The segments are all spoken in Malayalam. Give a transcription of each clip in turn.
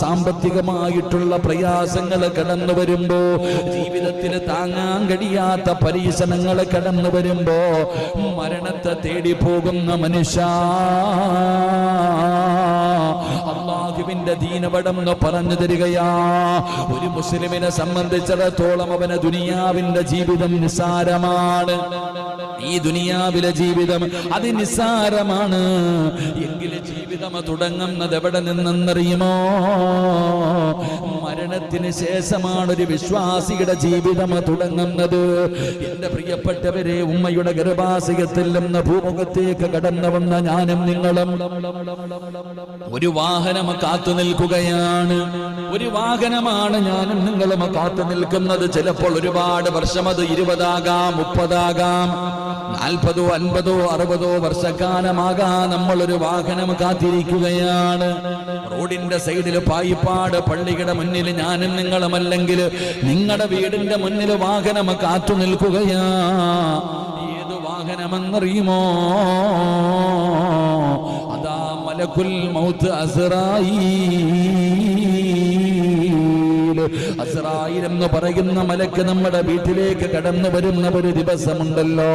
സാമ്പത്തികമായിട്ടുള്ള പ്രയാസങ്ങൾ കടന്നു വരുമ്പോ ജീവിതത്തിൽ താങ്ങാൻ കഴിയാത്ത പരീക്ഷണങ്ങൾ കടന്നു വരുമ്പോ മരണത്തെ തേടി പോകുന്ന മനുഷ്യ. അള്ളാഹുവിന്റെ ദീനപടം പറഞ്ഞു തരികയാ. ഒരു മുസ്ലിമിനെ സംബന്ധിച്ചിടത്തോളം അവന് ദുനിയാവിന്റെ ജീവിതം നിസ്സാരമാണ്. ഈ ദുനിയാവിലെ ജീവിതം അത് നിസ്സാരമാണ്. എങ്കിലും ജീവിതം തുടങ്ങുന്നത് എവിടെ നിന്നെന്നറിയുമോ? മരണത്തിന് ശേഷമാണ് ഒരു വിശ്വാസിയുടെ ജീവിതം തുടങ്ങുന്നത്. എന്റെ പ്രിയപ്പെട്ടവരെ ഉമ്മയുടെ ഗർഭാശയത്തിൽ നിന്ന് ഭൂമുഖത്തേക്ക് കടന്നു വന്ന ഞാനും നിങ്ങളും ഒരു വാഹനം കാത്തു നിൽക്കുകയാണ്. ഒരു വാഹനമാണ് ഞാനും നിങ്ങളും കാത്തു നിൽക്കുന്നത്. ചിലപ്പോൾ ഒരുപാട് വർഷം അത് ഇരുപതാകാം മുപ്പതാകാം. നാൽപ്പതോ അൻപതോ അറുപതോ വർഷക്കാലമാകാ നമ്മൾ ഒരു വാഹനം കാത്തിരിക്കുകയാണ്. റോഡിന്റെ സൈഡിൽ പായിപ്പാട് പള്ളിയുടെ മുന്നിൽ ഞാനും നിങ്ങളും അല്ലെങ്കിൽ നിങ്ങളുടെ വീടിന്റെ മുന്നിൽ വാഹനം കാത്തു നിൽക്കുകയാ. ഏത് വാഹനമെന്നറിയുമോ? അതാ മലക്കുൽ മൗത്ത് അസ്രായീൽ അസ്രായിൽ എന്ന് പറയുന്ന മലക്ക് നമ്മുടെ വീട്ടിലേക്ക് കടന്നു വരുന്ന ഒരു ദിവസമുണ്ടല്ലോ.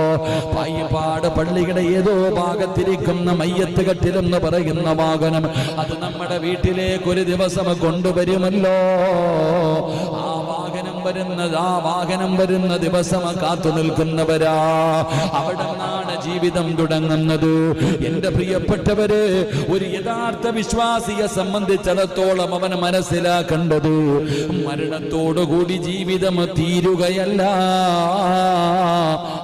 പായിപ്പാട് പള്ളിയുടെ ഏതോ ഭാഗത്തിരിക്കുന്ന മയ്യത്ത് കെട്ടിലെന്ന് പറയുന്ന വാഹനം അത് നമ്മുടെ വീട്ടിലേക്ക് ഒരു ദിവസം കൊണ്ടുവരുമല്ലോ. ആ വാഹനം വരുന്നത് ആ വാഹനം വരുന്ന ദിവസം കാത്തു നിൽക്കുന്നവരാ. അവിടെ നിന്നാണ് ജീവിതം തുടങ്ങുന്നത്. എന്റെ പ്രിയപ്പെട്ടവര് ഒരു യഥാർത്ഥ വിശ്വാസിയെ സംബന്ധിച്ചിടത്തോളം അവൻ മനസ്സിലാക്കേണ്ടത് മരണത്തോടുകൂടി ജീവിതം തീരുകയല്ല.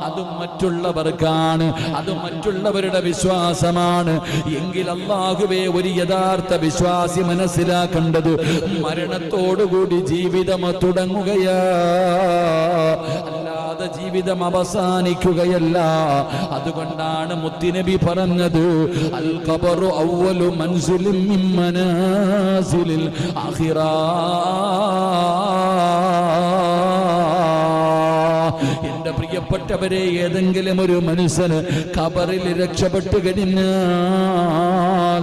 അതും മറ്റുള്ളവർക്കാണ് അത് മറ്റുള്ളവരുടെ വിശ്വാസമാണ്. എങ്കിൽ അള്ളാഹുവേ ഒരു യഥാർത്ഥ വിശ്വാസി മനസ്സിലാക്കേണ്ടത് മരണത്തോടുകൂടി ജീവിതം തുടങ്ങുകയാ. ജീവിതം അവസാനിക്കുകയല്ല. അതുകൊണ്ടാണ് മുത്തിനബി പറഞ്ഞത് അൽ ഖബറു എന്റെ പ്രിയപ്പെട്ടവരെ ഏതെങ്കിലും ഒരു മനുഷ്യന് കബറിൽ രക്ഷപ്പെട്ടു കഴിഞ്ഞാൽ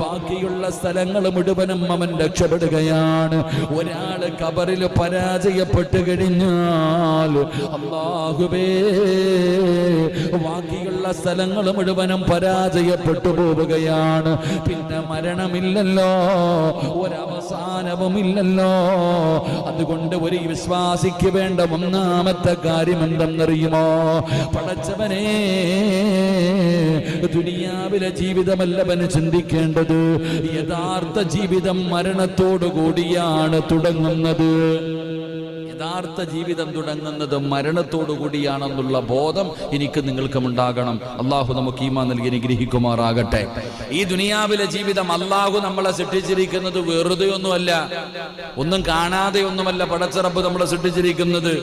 ബാക്കിയുള്ള സ്ഥലങ്ങൾ മുഴുവനും അവൻ രക്ഷപ്പെടുകയാണ്. ഒരാൾ കബറിൽ പരാജയപ്പെട്ടു കഴിഞ്ഞാൽ ബാക്കിയുള്ള സ്ഥലങ്ങൾ മുഴുവനും പരാജയപ്പെട്ടു പോവുകയാണ്. പിന്നെ മരണമില്ലല്ലോ ഒരവസാനവുമില്ലല്ലോ. അതുകൊണ്ട് ഒരു വിശ്വാസിക്ക് വേണ്ട ഒന്നാമത്തെ കാര്യം എന്തെന്നറിയുമോ പടച്ചവനെ ദുനിയാവിലെ ജീവിതമല്ലവന് ചിന്തിക്കേണ്ടത് യഥാർത്ഥ ജീവിതം മരണത്തോടു കൂടിയാണ് തുടങ്ങുന്നത്. യഥാർത്ഥ ജീവിതം തുടങ്ങുന്നത് മരണത്തോടു കൂടിയാണെന്നുള്ള ബോധം എനിക്ക് നിങ്ങൾക്കും ഉണ്ടാകണം. അള്ളാഹു നമുക്ക് ഈമാ നൽകി അനുഗ്രഹിക്കുമാറാകട്ടെ. ഈ ദുനിയാവിലെ ജീവിതം അള്ളാഹു നമ്മളെ സൃഷ്ടിച്ചിരിക്കുന്നത് വെറുതെ ഒന്നുമല്ല. ഒന്നും കാണാതെ ഒന്നുമല്ല പടച്ചറപ്പ് നമ്മളെ സൃഷ്ടിച്ചിരിക്കുന്നത്.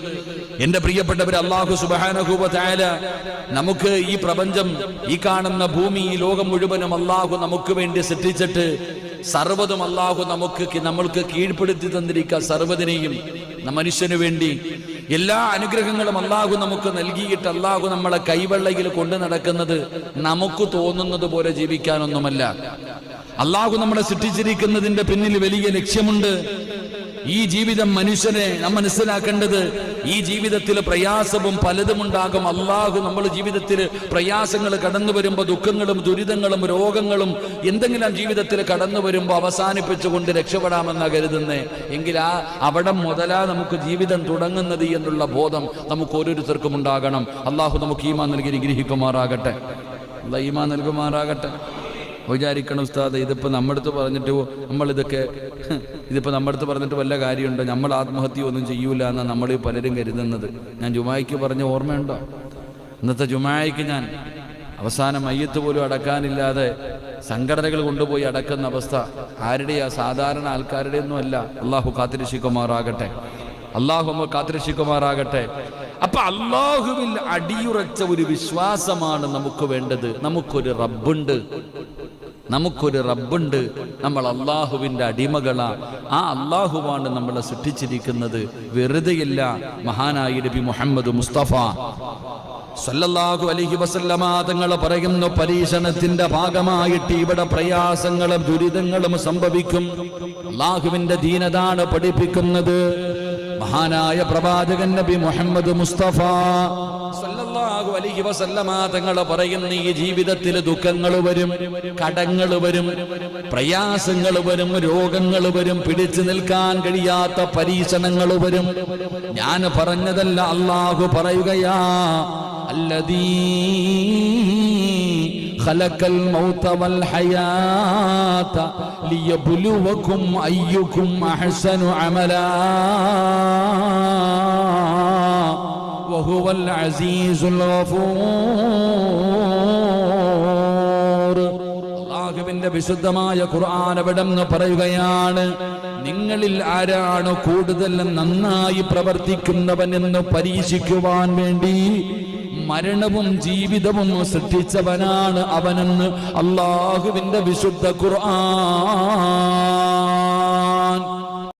എന്റെ പ്രിയപ്പെട്ടവർ അള്ളാഹു സുബാനഹൂബായ നമുക്ക് ഈ പ്രപഞ്ചം ഈ കാണുന്ന ഭൂമി ഈ ലോകം മുഴുവനും അള്ളാഹു നമുക്ക് വേണ്ടി സൃഷ്ടിച്ചിട്ട് സർവതും അള്ളാഹു നമുക്ക് നമ്മൾക്ക് കീഴ്പ്പെടുത്തി തന്നിരിക്കുക സർവതിനെയും മനുഷ്യന് വേണ്ടി എല്ലാ അനുഗ്രഹങ്ങളും അള്ളാഹു നമുക്ക് നൽകിയിട്ട് അള്ളാഹു നമ്മളെ കൈവെള്ളയിൽ കൊണ്ടു നടക്കുന്നത് നമുക്ക് തോന്നുന്നത് പോലെ ജീവിക്കാനൊന്നുമല്ല. അള്ളാഹു നമ്മളെ സൃഷ്ടിച്ചിരിക്കുന്നതിന്റെ പിന്നിൽ വലിയ ലക്ഷ്യമുണ്ട്. ഈ ജീവിതം മനുഷ്യനെ നാം മനസ്സിലാക്കേണ്ടത് ഈ ജീവിതത്തിൽ പ്രയാസവും പലതും ഉണ്ടാകും അള്ളാഹു നമ്മൾ ജീവിതത്തിൽ പ്രയാസങ്ങൾ കടന്നു വരുമ്പോൾ ദുഃഖങ്ങളും ദുരിതങ്ങളും രോഗങ്ങളും എന്തെങ്കിലും ജീവിതത്തിൽ കടന്നു വരുമ്പോൾ അവസാനിപ്പിച്ചുകൊണ്ട് രക്ഷപ്പെടാമെന്നാണ് കരുതുന്നേ. എങ്കിൽ ആ അവിടെ മുതലാ നമുക്ക് ജീവിതം തുടങ്ങുന്നത് എന്നുള്ള ബോധം നമുക്ക് ഓരോരുത്തർക്കും ഉണ്ടാകണം. അള്ളാഹു നമുക്ക് ഈമാ നൽകി നിഗ്രഹിക്കുമാറാകട്ടെ അല്ലാഹ് ഈമാ നൽകുമാറാകട്ടെ. വിചാരിക്കണം ഉസ്താദ് ഇതിപ്പോൾ നമ്മുടെ അടുത്ത് പറഞ്ഞിട്ട് നമ്മളിതൊക്കെ ഇതിപ്പോൾ നമ്മുടെ അടുത്ത് പറഞ്ഞിട്ട് വല്ല കാര്യമുണ്ടോ? നമ്മൾ ആത്മഹത്യ ഒന്നും ചെയ്യൂല എന്നാണ് നമ്മൾ പലരും കരുതുന്നത്. ഞാൻ ജുമായിക്ക് പറഞ്ഞ ഓർമ്മയുണ്ടോ? ഇന്നത്തെ ജുമായിക്ക് ഞാൻ അവസാനം മയ്യത്ത് പോലും അടക്കാനില്ലാതെ സംഘടനകൾ കൊണ്ടുപോയി അടക്കുന്ന അവസ്ഥ. ആരുടെയാ? സാധാരണ ആൾക്കാരുടെ ഒന്നും അല്ല. അള്ളാഹു കാത്തിരക്ഷിക്കുമാറാകട്ടെ. അള്ളാഹു നമ്മൾ കാത്തിരക്ഷിക്കുമാറാകട്ടെ. അപ്പൊ അള്ളാഹുവിൽ അടിയുറച്ച ഒരു വിശ്വാസമാണ് നമുക്ക് വേണ്ടത്. നമുക്കൊരു റബ്ബുണ്ട്. നമുക്കൊരു റബ്ബുണ്ട്. നമ്മൾ അള്ളാഹുവിന്റെ അടിമകളാണ് ആ അള്ളാഹുവാണ് നമ്മളെ സൃഷ്ടിച്ചിരിക്കുന്നത്. വെറുതെയില്ല മഹാനായ നബി മുഹമ്മദ് മുസ്തഫ. സല്ലല്ലാഹു അലൈഹി വസല്ലമ തങ്ങൾ പറയുന്നു പരീക്ഷണത്തിന്റെ ഭാഗമായിട്ട് ഇവിടെ പ്രയാസങ്ങളും ദുരിതങ്ങളും സംഭവിക്കും. അള്ളാഹുവിന്റെ ദീനതാണ് പഠിപ്പിക്കുന്നത്. മഹാനായ പ്രവാചകൻ നബി മുഹമ്മദ് മുസ്തഫ. സല്ലല്ലാഹു അലൈഹി വസല്ലമ പറയുന്ന ഈ ജീവിതത്തിൽ ദുഃഖങ്ങൾ വരും കടങ്ങൾ വരും പ്രയാസങ്ങൾ വരും രോഗങ്ങൾ വരും പിടിച്ചു നിൽക്കാൻ കഴിയാത്ത പരീക്ഷണങ്ങൾ വരും. ഞാൻ പറഞ്ഞതല്ല അള്ളാഹു പറയുകയാ ഖലഖൽ മൗത വൽ ഹയാത ലിയബ്ലുവകും അയ്യുകും അഹ്സനു അമലാ. വഹുവൽ അസീസുൽ ഗഫൂർ. അള്ളാഹുവിന്റെ വിശുദ്ധമായ ഖുർആൻ അവിടെന്ന് പറയുകയാണ് നിങ്ങളിൽ ആരാണ് കൂടുതൽ നന്നായി പ്രവർത്തിക്കുന്നവൻ എന്ന് പരീക്ഷിക്കുവാൻ വേണ്ടി മരണവും ജീവിതവും സൃഷ്ടിച്ചവനാണ് അവനെന്ന് അള്ളാഹുവിന്റെ വിശുദ്ധ ഖുർആൻ.